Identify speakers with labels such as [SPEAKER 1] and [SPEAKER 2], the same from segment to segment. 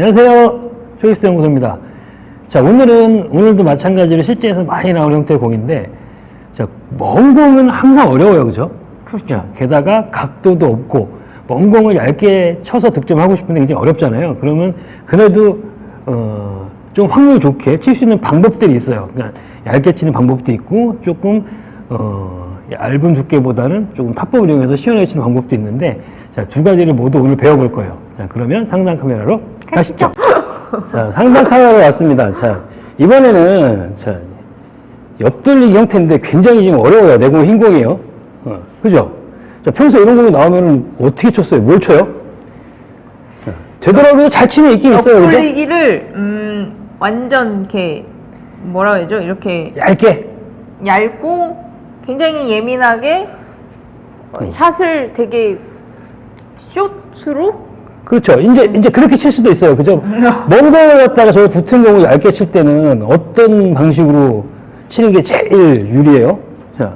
[SPEAKER 1] 안녕하세요. 초이스 연구소입니다. 자, 오늘은, 오늘도 마찬가지로 실제에서 많이 나오는 형태의 공인데, 자, 먼 공은 항상 어려워요. 그죠?
[SPEAKER 2] 그렇죠.
[SPEAKER 1] 게다가 각도도 없고, 먼 공을 얇게 쳐서 득점하고 싶은데 굉장히 어렵잖아요. 그러면, 그래도, 어, 좀 확률 좋게 칠 수 있는 방법들이 있어요. 그러니까 얇게 치는 방법도 있고, 조금, 어, 얇은 두께보다는 조금 탑법을 이용해서 시원하게 치는 방법도 있는데, 자, 두 가지를 모두 오늘 배워볼 거예요. 자, 그러면 상단 카메라로 가시죠. 자, 상단 카메라로 왔습니다. 자, 이번에는, 자, 옆돌리기 형태인데 굉장히 지금 어려워요. 내공 흰공이에요. 어, 그죠? 자, 평소 이런 공이 나오면 어떻게 쳤어요? 뭘 쳐요? 자, 되더라도 잘 치면 있긴 있어요. 그죠?
[SPEAKER 2] 옆돌리기를 음 완전 이렇게 뭐라 해야죠? 이렇게
[SPEAKER 1] 얇게.
[SPEAKER 2] 얇고 굉장히 예민하게 어,
[SPEAKER 1] 음.
[SPEAKER 2] 샷을 되게 숏으로
[SPEAKER 1] 그렇죠. 이제, 이제 그렇게 칠 수도 있어요. 그죠? 먼 갖다가 저 붙은 공을 얇게 칠 때는 어떤 방식으로 치는 게 제일 유리해요? 자,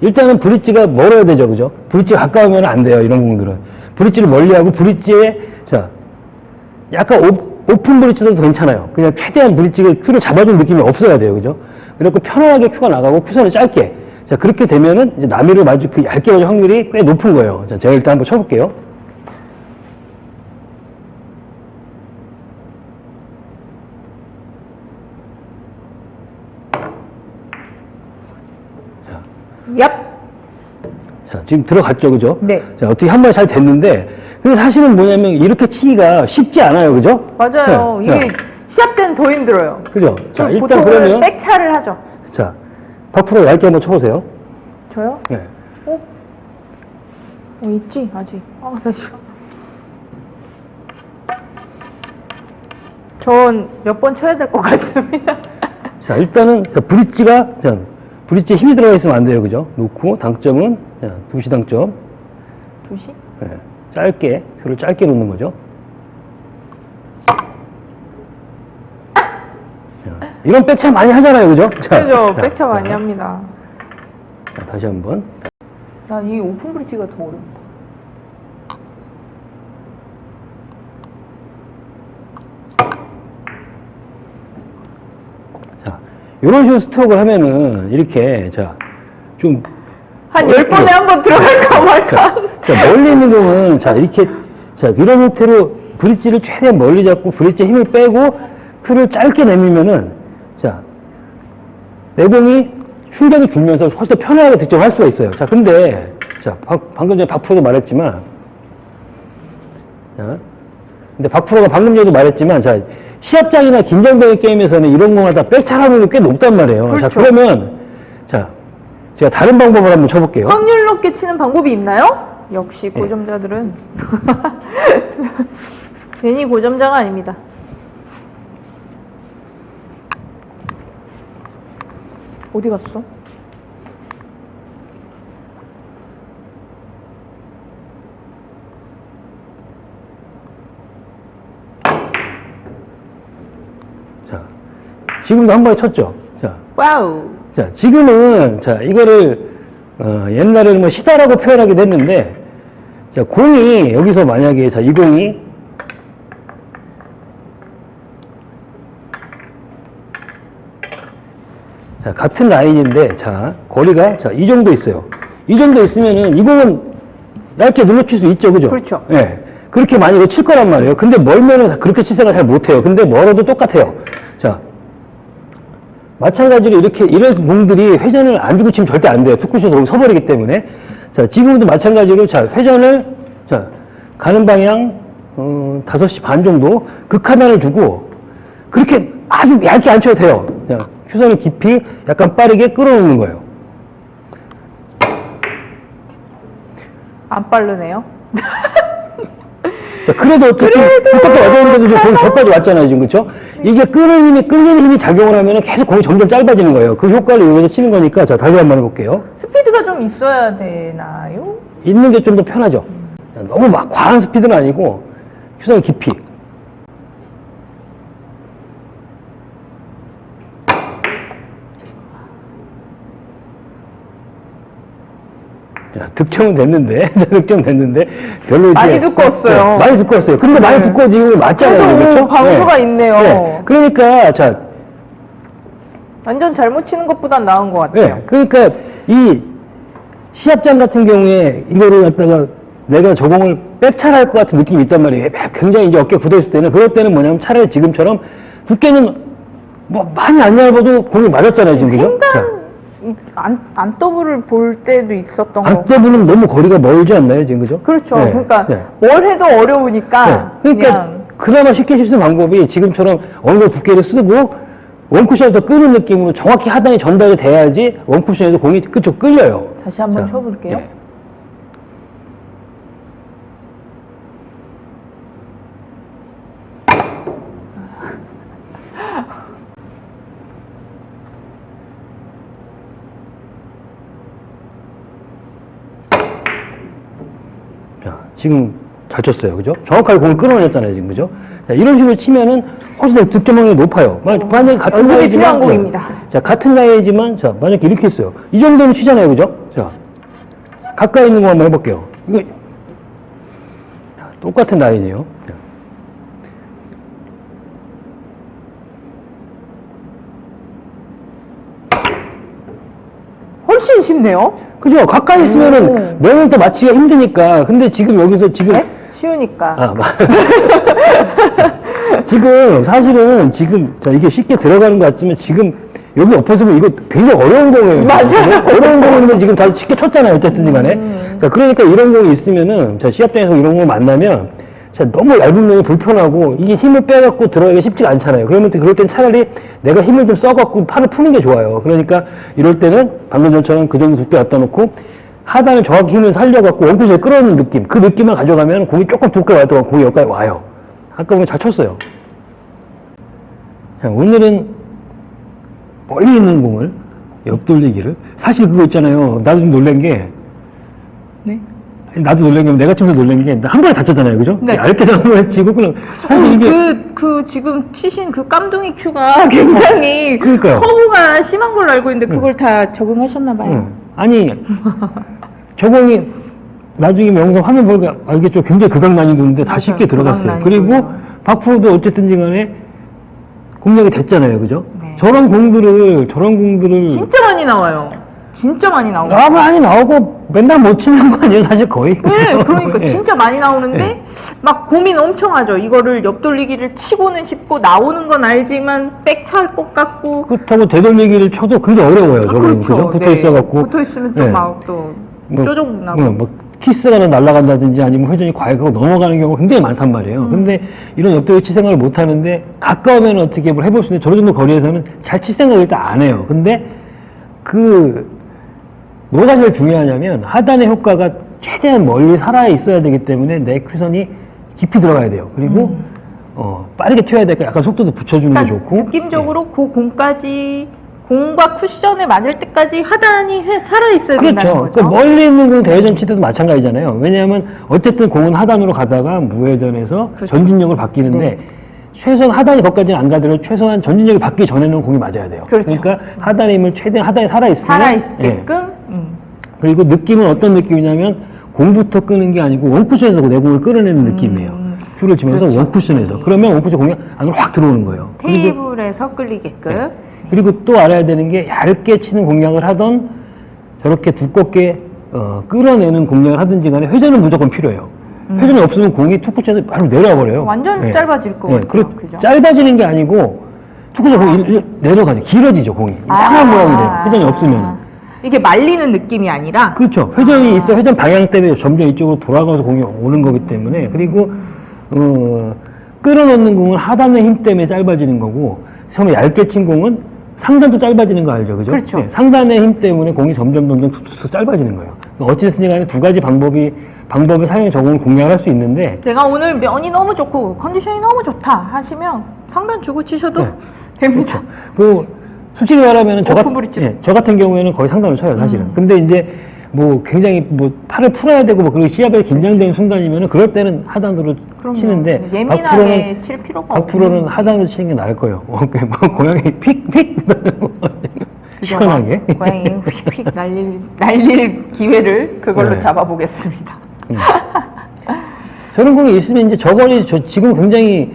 [SPEAKER 1] 일단은 브릿지가 멀어야 되죠. 그죠? 브릿지가 가까우면 안 돼요. 이런 공들은. 브릿지를 멀리 하고 브릿지에, 자, 약간 오, 오픈 브릿지도 괜찮아요. 그냥 최대한 브릿지가 큐를 잡아준 느낌이 없어야 돼요. 그죠? 그리고 편안하게 큐가 나가고 큐선을 짧게. 자, 그렇게 되면은 이제 남이를 마주 그 얇게 맞을 확률이 꽤 높은 거예요. 자, 제가 일단 한번 쳐볼게요.
[SPEAKER 2] 얍.
[SPEAKER 1] 자, 지금 들어갔죠, 그죠?
[SPEAKER 2] 네.
[SPEAKER 1] 자, 어떻게 한번잘 됐는데, 근데 사실은 뭐냐면, 이렇게 치기가 쉽지 않아요, 그죠?
[SPEAKER 2] 맞아요.
[SPEAKER 1] 네,
[SPEAKER 2] 이게
[SPEAKER 1] 네.
[SPEAKER 2] 시합 때는 더 힘들어요.
[SPEAKER 1] 그죠? 자, 일단
[SPEAKER 2] 보통은
[SPEAKER 1] 그러면,
[SPEAKER 2] 백차를 하죠.
[SPEAKER 1] 자, 박프로 얇게 한번 쳐보세요.
[SPEAKER 2] 저요?
[SPEAKER 1] 네.
[SPEAKER 2] 어? 어 있지 아직. 아 다시. 전 몇 번 쳐야 될 것 같습니다.
[SPEAKER 1] 자, 일단은, 자, 브릿지가, 자, 브릿지에 힘이 들어가 있으면 안 돼요, 그죠? 놓고, 당점은, 자, 두시 당점.
[SPEAKER 2] 조시?
[SPEAKER 1] 네. 짧게, 표를 짧게 놓는 거죠. 자, 이런 백차 많이 하잖아요, 그죠? 자,
[SPEAKER 2] 그죠.
[SPEAKER 1] 자,
[SPEAKER 2] 백차 많이
[SPEAKER 1] 자,
[SPEAKER 2] 합니다.
[SPEAKER 1] 자, 다시 한 번.
[SPEAKER 2] 난 이 오픈 브릿지가 더 어렵다.
[SPEAKER 1] 자, 이런 식으로 스트로크를 하면은, 이렇게, 자, 좀,
[SPEAKER 2] 한
[SPEAKER 1] 어,
[SPEAKER 2] 열번에? 한 번 들어갈까 말까.
[SPEAKER 1] 자, 멀리 있는 공은, 자, 이렇게, 자, 이런 형태로 브릿지를 최대한 멀리 잡고, 브릿지에 힘을 빼고, 큐를 짧게 내밀면은, 자, 내 공이 충격이 줄면서 훨씬 더 편하게 득점할 수가 있어요. 자, 근데, 자, 방, 방금 전에 박프로도 말했지만, 자, 근데 박프로가 방금 전에도 말했지만, 자, 시합장이나 긴장되는 게임에서는 이런 공 하다 백차 확률이 꽤 높단 말이에요. 자,
[SPEAKER 2] 그렇죠.
[SPEAKER 1] 그러면, 자, 제가 다른 방법을 한번 쳐볼게요.
[SPEAKER 2] 확률 높게 치는 방법이 있나요? 역시
[SPEAKER 1] 네.
[SPEAKER 2] 고점자들은 괜히 고점자가 아닙니다. 어디 갔어?
[SPEAKER 1] 자, 지금도 한 번에 쳤죠. 자,
[SPEAKER 2] 와우.
[SPEAKER 1] 자, 지금은, 자, 이거를, 어, 옛날에는 뭐 시다라고 표현하기도 했는데, 자, 공이, 여기서 만약에, 자, 이 공이, 자, 같은 라인인데, 자, 거리가, 자, 이 정도 있어요. 이 정도 있으면은, 이 공은 얇게 눌러칠 수 있죠, 그죠?
[SPEAKER 2] 그렇죠.
[SPEAKER 1] 예. 그렇게 많이 칠 거란 말이에요. 근데 멀면은 그렇게 칠 생각 잘 못해요. 근데 멀어도 똑같아요. 자, 마찬가지로 이렇게 이런 공들이 회전을 안 주고 치면 절대 안 돼요. 투쿠션에서 거기 서버리기 때문에. 자, 지금도 마찬가지로 자, 회전을 자, 가는 방향 어, 5시 반 정도 극하단을 두고 그렇게 아주 얇게 안 쳐도 돼요. 자, 휴선을 깊이 약간 빠르게 끌어놓는 거예요.
[SPEAKER 2] 안 빠르네요.
[SPEAKER 1] 자, 그래도 어떻게
[SPEAKER 2] 그래도
[SPEAKER 1] 어려운데도 저까지 왔잖아요, 지금 그렇죠? 이게 끄는 힘이 끌리는 힘이 작용을 하면 계속 공이 점점 짧아지는 거예요. 그 효과를 이용해서 치는 거니까 자 다시 한번 해볼게요.
[SPEAKER 2] 스피드가 좀 있어야 되나요?
[SPEAKER 1] 있는 게 좀 더 편하죠. 너무 막 과한 스피드는 아니고 휴선 깊이. 자, 득점은 됐는데, 득점 됐는데, 별로 이제.
[SPEAKER 2] 많이 두꺼웠어요.
[SPEAKER 1] 네, 많이 두꺼웠어요. 근데 많이
[SPEAKER 2] 네.
[SPEAKER 1] 두꺼워지고 맞잖아요.
[SPEAKER 2] 그래도
[SPEAKER 1] 그렇죠?
[SPEAKER 2] 방수가 있네요.
[SPEAKER 1] 네. 그러니까, 자,
[SPEAKER 2] 완전 잘못 치는 것보단 나은 것 같아요.
[SPEAKER 1] 네, 그러니까 이 시합장 같은 경우에 이거를 갖다가 내가 저공을 백찰할 것 같은 느낌이 있단 말이에요. 굉장히 이제 어깨 굳어 있을 때는 그럴 때는 뭐냐면 차라리 지금처럼 두께는 뭐 많이 안 얇아도 공이 맞았잖아요, 지금 그죠?
[SPEAKER 2] 안, 안 더블을 볼 때도 있었던 거.
[SPEAKER 1] 안대부는 너무 거리가 멀지 않나요, 지금 그죠?
[SPEAKER 2] 그렇죠.
[SPEAKER 1] 네,
[SPEAKER 2] 그러니까
[SPEAKER 1] 네.
[SPEAKER 2] 뭘 해도 어려우니까
[SPEAKER 1] 네. 그러니까
[SPEAKER 2] 그냥
[SPEAKER 1] 그나마 쉽게 칠수 있는 방법이 지금처럼 어느 정도 두께를 쓰고 원쿠션에서 끄는 느낌으로 정확히 하단에 전달이 돼야지 원쿠션에서 공이 그쪽 끌려요.
[SPEAKER 2] 다시 한번
[SPEAKER 1] 자,
[SPEAKER 2] 쳐볼게요.
[SPEAKER 1] 예. 자, 지금 잘 쳤어요. 그죠? 정확하게 공을 끌어냈잖아요. 지금. 그죠? 자, 이런 식으로 치면은 훨씬 더 득점 확률이 높아요. 만약, 만약에 같은
[SPEAKER 2] 연습이
[SPEAKER 1] 라인이지만. 네.
[SPEAKER 2] 공입니다.
[SPEAKER 1] 자, 같은 라인이지만, 자, 만약에 이렇게 했어요. 이 정도는 치잖아요. 그죠? 자, 가까이 있는 거 한번 해볼게요. 이거, 자, 똑같은 라인이에요. 자.
[SPEAKER 2] 훨씬 쉽네요.
[SPEAKER 1] 그죠? 가까이 있으면은
[SPEAKER 2] 음.
[SPEAKER 1] 면을 더 맞히기가 힘드니까. 근데 지금 여기서 지금.
[SPEAKER 2] 네? 쉬우니까.
[SPEAKER 1] 아, 맞 지금 사실은 지금 자, 이게 쉽게 들어가는 것 같지만 지금 여기 엎어서면 이거 굉장히 어려운 공이에요.
[SPEAKER 2] 맞아요.
[SPEAKER 1] 어려운 공인데 지금 다 쉽게 쳤잖아요. 어쨌든 간에.
[SPEAKER 2] 음.
[SPEAKER 1] 자, 그러니까 이런 공이 있으면은 자, 시합장에서 이런 공 만나면 자, 너무 얇은 면이 불편하고 이게 힘을 빼갖고 들어가기가 쉽지가 않잖아요. 그러면 또 그럴 땐 차라리 내가 힘을 좀 써갖고 팔을 푸는 게 좋아요. 그러니까 이럴 때는 방금 전처럼 그 정도 두께 갖다 놓고 하단에 정확히 힘을 살려갖고 원쿠션에 끌어오는 느낌. 그 느낌만 가져가면 공이 조금 두께 와도 공이 여기까지 와요. 아까 보면 잘 쳤어요. 자, 오늘은 멀리 있는 공을 옆돌리기를 사실 그거 있잖아요. 나도 좀 놀란 게 나도 놀란 게 내가 치면서 놀란 게한 번에 다쳤잖아요. 그죠?
[SPEAKER 2] 네.
[SPEAKER 1] 얇게 잡은 거에 치고 그냥 사실 이게
[SPEAKER 2] 그, 그 지금 치신 그 깜둥이 큐가 굉장히
[SPEAKER 1] 그러니까요.
[SPEAKER 2] 커브가 심한 걸로 알고 있는데
[SPEAKER 1] 응.
[SPEAKER 2] 그걸 다 적응하셨나 봐요.
[SPEAKER 1] 응. 아니 저공이 나중에 영상 화면 보니까 알겠죠. 굉장히 극강 난이도인데 다
[SPEAKER 2] 맞아요.
[SPEAKER 1] 쉽게 들어갔어요.
[SPEAKER 2] 극강
[SPEAKER 1] 그리고
[SPEAKER 2] 난이도예요.
[SPEAKER 1] 박프로도 어쨌든지 간에 공략이 됐잖아요. 그죠?
[SPEAKER 2] 네.
[SPEAKER 1] 저런 공들을 저런 공들을
[SPEAKER 2] 진짜 많이 나와요. 진짜 많이 나오고.
[SPEAKER 1] 아, 많이 나오고 맨날 못 치는 거 아니에요, 사실 거의.
[SPEAKER 2] 네, 그러니까
[SPEAKER 1] 예.
[SPEAKER 2] 진짜 많이 나오는데
[SPEAKER 1] 네.
[SPEAKER 2] 막 고민 엄청 하죠. 이거를 옆돌리기를 치고는 싶고 나오는 건 알지만 백차할 것 같고
[SPEAKER 1] 그렇다고 되돌리기를 쳐도 굉장히 어려워요,
[SPEAKER 2] 아,
[SPEAKER 1] 저건. 그죠? 붙어 있어갖고.
[SPEAKER 2] 붙어 있으면
[SPEAKER 1] 네.
[SPEAKER 2] 또막또
[SPEAKER 1] 뭐,
[SPEAKER 2] 뾰족 나고.
[SPEAKER 1] 뭐, 뭐 키스가 날아간다든지 아니면 회전이 과격하고 넘어가는 경우가 굉장히 많단 말이에요.
[SPEAKER 2] 음.
[SPEAKER 1] 근데 이런 옆돌리치 생각을 못 하는데 가까우면 어떻게 뭘 해볼 수 있는데 저 정도 거리에서는 잘 칠 생각을 일단 안 해요. 근데 그 뭐가 제일 중요하냐면 하단의 효과가 최대한 멀리 살아 있어야 되기 때문에 내 큐선이 깊이 들어가야 돼요. 그리고
[SPEAKER 2] 음.
[SPEAKER 1] 어, 빠르게 튀어야 되니까 약간 속도도 붙여주는 게
[SPEAKER 2] 그러니까
[SPEAKER 1] 좋고 네.
[SPEAKER 2] 느낌적으로 그 공까지 공과 쿠션에 맞을 때까지 하단이 회- 살아 있어야 된다는
[SPEAKER 1] 그렇죠.
[SPEAKER 2] 거죠.
[SPEAKER 1] 그 멀리 있는 공 대회전 칠 때도 마찬가지잖아요. 왜냐하면 어쨌든 공은 하단으로 가다가 무회전에서
[SPEAKER 2] 그렇죠.
[SPEAKER 1] 전진력을 바뀌는데
[SPEAKER 2] 네.
[SPEAKER 1] 최소한 하단이 거기까지는 안 가더라도 최소한 전진력이 바뀌기 전에는 공이 맞아야 돼요.
[SPEAKER 2] 그렇죠.
[SPEAKER 1] 러니까 하단의 힘을 최대한 하단에 살아있으면 예.
[SPEAKER 2] 살아있게끔 음.
[SPEAKER 1] 그리고 느낌은 어떤 느낌이냐면 공부터 끄는 게 아니고 원쿠션에서 내 공을 끌어내는 느낌이에요.
[SPEAKER 2] 음.
[SPEAKER 1] 큐를 치면서
[SPEAKER 2] 그렇죠.
[SPEAKER 1] 원쿠션에서. 그러면 원쿠션 공이 안으로 확 들어오는 거예요. 그리고
[SPEAKER 2] 테이블에서 끌리게끔
[SPEAKER 1] 네. 그리고 또 알아야 되는 게 얇게 치는 공략을 하던 저렇게 두껍게 어, 끌어내는 공략을 하든지 간에 회전은 무조건 필요해요.
[SPEAKER 2] 음.
[SPEAKER 1] 회전이 없으면 공이 툭툭 쳐서 바로 내려와 버려요.
[SPEAKER 2] 완전 짧아질 것 같아요.
[SPEAKER 1] 그리고
[SPEAKER 2] 그죠?
[SPEAKER 1] 짧아지는 게 아니고 툭툭 쳐서 공이 일- 일- 내려가죠. 길어지죠, 공이. 이상한 모양이 돼요. 회전이 없으면.
[SPEAKER 2] 아. 이게 말리는 느낌이 아니라
[SPEAKER 1] 그렇죠. 회전이
[SPEAKER 2] 아.
[SPEAKER 1] 있어. 회전 방향 때문에 점점 이쪽으로 돌아가서 공이 오는 거기 때문에. 그리고, 어, 끌어넣는 공은 하단의 힘 때문에 짧아지는 거고, 처음에 얇게 친 공은 상단도 짧아지는 거 알죠? 그죠?
[SPEAKER 2] 그렇죠.
[SPEAKER 1] 네, 상단의 힘 때문에 공이 점점 점점 툭툭툭 짧아지는 거예요. 어찌됐든 간에 두 가지 방법이, 방법을 사용해 저공을 공략을 할 수 있는데,
[SPEAKER 2] 내가 오늘 면이 너무 좋고 컨디션이 너무 좋다 하시면 상단 주고 치셔도
[SPEAKER 1] 네.
[SPEAKER 2] 됩니다.
[SPEAKER 1] 그, 솔직히 말하면 저, 같,
[SPEAKER 2] 오픈 브릿지.
[SPEAKER 1] 예, 저 같은 경우에는 거의 상담을 쳐요, 사실은.
[SPEAKER 2] 음.
[SPEAKER 1] 근데 이제 뭐 굉장히 뭐 팔을 풀어야 되고 뭐 그리고 시합에 긴장되는 순간이면은 그럴 때는 하단으로
[SPEAKER 2] 그럼요.
[SPEAKER 1] 치는데
[SPEAKER 2] 예민하게 칠 필요가
[SPEAKER 1] 박프로는
[SPEAKER 2] 없는.
[SPEAKER 1] 하단으로 치는 게 나을 거예요. 어, 그뭐 고양이 픽픽? 시원하게.
[SPEAKER 2] 고양이 휙휙 날릴, 날릴 기회를 그걸로
[SPEAKER 1] 네.
[SPEAKER 2] 잡아보겠습니다.
[SPEAKER 1] 음. 저런 공이 있으면 이제 저거리 저 지금 굉장히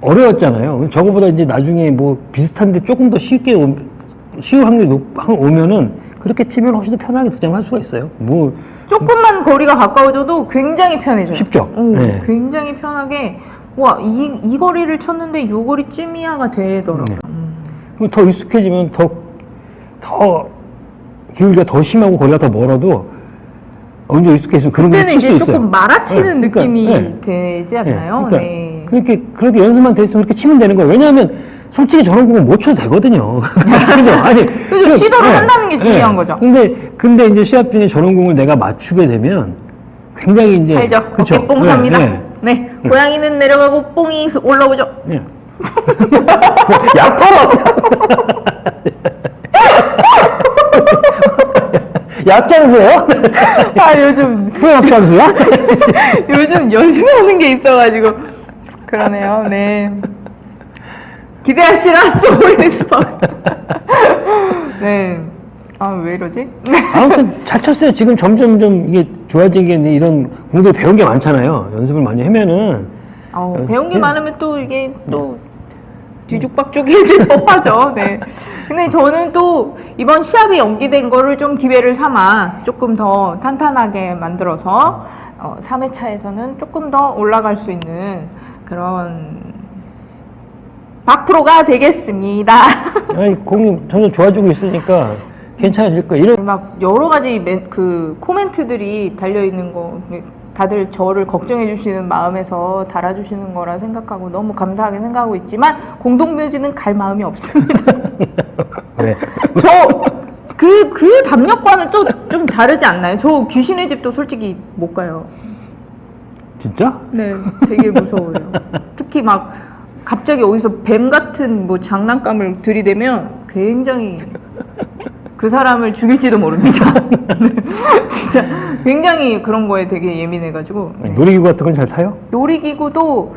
[SPEAKER 1] 어려웠잖아요. 저거보다 이제 나중에 뭐 비슷한데 조금 더 쉽게 오, 쉬울 확률이 높, 확- 오면은 그렇게 치면 훨씬 더 편하게 득점할 수가 있어요. 뭐
[SPEAKER 2] 조금만 거리가 가까워져도 굉장히 편해져요.
[SPEAKER 1] 쉽죠?
[SPEAKER 2] 오,
[SPEAKER 1] 네.
[SPEAKER 2] 굉장히 편하게 와, 이, 이 거리를 쳤는데 요 거리쯤이야가 되더라고요.
[SPEAKER 1] 네.
[SPEAKER 2] 음.
[SPEAKER 1] 그럼 더 익숙해지면 더, 더 기울기가 더 심하고 거리가 더 멀어도 언제 익숙해지면 그런 거
[SPEAKER 2] 그때는 이제
[SPEAKER 1] 있어요.
[SPEAKER 2] 조금 말아치는
[SPEAKER 1] 네, 그러니까,
[SPEAKER 2] 느낌이
[SPEAKER 1] 네.
[SPEAKER 2] 되지
[SPEAKER 1] 네,
[SPEAKER 2] 않나요?
[SPEAKER 1] 그러니까
[SPEAKER 2] 네.
[SPEAKER 1] 그렇게 그렇게 연습만 돼 있으면 그렇게 치면 되는 거예요. 왜냐하면 솔직히 저런 공은 못 쳐도 되거든요. 그죠? 아니
[SPEAKER 2] 그죠,
[SPEAKER 1] 그-
[SPEAKER 2] 시도를 한다는 게 중요한 거죠.
[SPEAKER 1] 근데 근데 이제 시합 중에 저런 공을 내가 맞추게 되면 굉장히 이제
[SPEAKER 2] 알죠?
[SPEAKER 1] 그쵸?
[SPEAKER 2] 어깨 뽕 삽니다.
[SPEAKER 1] 네,
[SPEAKER 2] 네. 고양이는 내려가고 뽕이 올라오죠.
[SPEAKER 1] 네. 약팔아. 약장수요?
[SPEAKER 2] 아, 요즘,
[SPEAKER 1] 왜 약장수야?
[SPEAKER 2] 요즘 연습하는 게 있어가지고. 그러네요, 네. 기대하시라, 소울리스 네. 아, 왜 이러지?
[SPEAKER 1] 아무튼 잘 쳤어요. 지금 점점 좀 이게 좋아지게 이런 공들 배운 게 많잖아요. 연습을 많이 하면은
[SPEAKER 2] 어, 배운 게
[SPEAKER 1] 네.
[SPEAKER 2] 많으면 또 이게 또 뒤죽박죽해질 법하죠. 네. 근데 저는 또 이번 시합이 연기된 거를 좀 기회를 삼아 조금 더 탄탄하게 만들어서 어, 3회차에서는 조금 더 올라갈 수 있는 그런 박프로가 되겠습니다.
[SPEAKER 1] 아니, 공이 점점 좋아지고 있으니까 괜찮아질 거예요. 이런
[SPEAKER 2] 막 여러 가지 맨- 그 코멘트들이 달려 있는 거 다들 저를 걱정해 주시는 마음에서 달아주시는 거라 생각하고 너무 감사하게 생각하고 있지만 공동묘지는 갈 마음이 없습니다.
[SPEAKER 1] 네.
[SPEAKER 2] 저 그 그 담력과는 또좀 다르지 않나요? 저 귀신의 집도 솔직히 못 가요.
[SPEAKER 1] 진짜?
[SPEAKER 2] 네, 되게 무서워요. 특히 막 갑자기 어디서 뱀 같은 뭐 장난감을 들이대면 굉장히 그 사람을 죽일지도 모릅니다. 네, 진짜 굉장히 그런 거에 되게 예민해가지고 네.
[SPEAKER 1] 놀이기구 같은 건 잘 타요?
[SPEAKER 2] 놀이기구도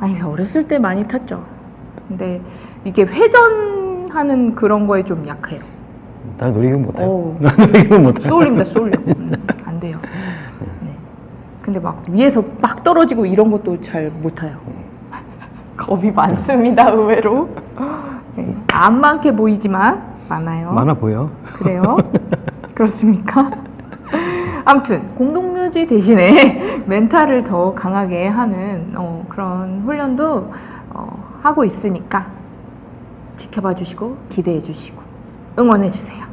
[SPEAKER 2] 아니 어렸을 때 많이 탔죠. 근데 이게 회전하는 그런 거에 좀 약해요.
[SPEAKER 1] 나 놀이기구 못 타요.
[SPEAKER 2] 어우.
[SPEAKER 1] 나 놀이기구 못 타요.
[SPEAKER 2] 쏠립니다, 쏠려. 음, 안 돼요. 네. 근데 막 위에서 막 떨어지고 이런 것도 잘 못 타요. 겁이 많습니다, 의외로. 네. 안 많게 보이지만 많아요.
[SPEAKER 1] 많아 보여.
[SPEAKER 2] 그래요? 그렇습니까? 아무튼 공동묘지 대신에 멘탈을 더 강하게 하는 어, 그런 훈련도 어, 하고 있으니까 지켜봐 주시고 기대해 주시고 응원해 주세요.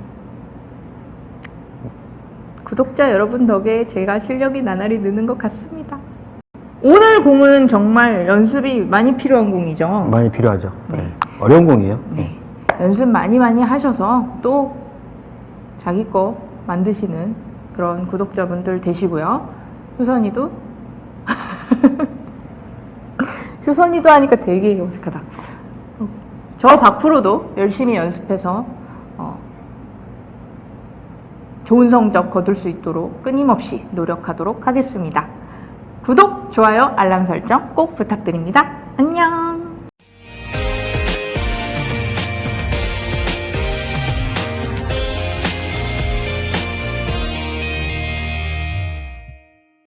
[SPEAKER 2] 구독자 여러분 덕에 제가 실력이 나날이 느는 것 같습니다. 오늘 공은 정말 연습이 많이 필요한 공이죠.
[SPEAKER 1] 많이 필요하죠.
[SPEAKER 2] 네.
[SPEAKER 1] 네. 어려운 공이에요.
[SPEAKER 2] 네. 연습 많이 많이 하셔서 또 자기 거 만드시는 그런 구독자분들 되시고요. 효선이도 효선이도 하니까 되게 어색하다. 어, 저 박프로도 열심히 연습해서 어, 좋은 성적 거둘 수 있도록 끊임없이 노력하도록 하겠습니다. 구독, 좋아요, 알람 설정 꼭 부탁드립니다. 안녕!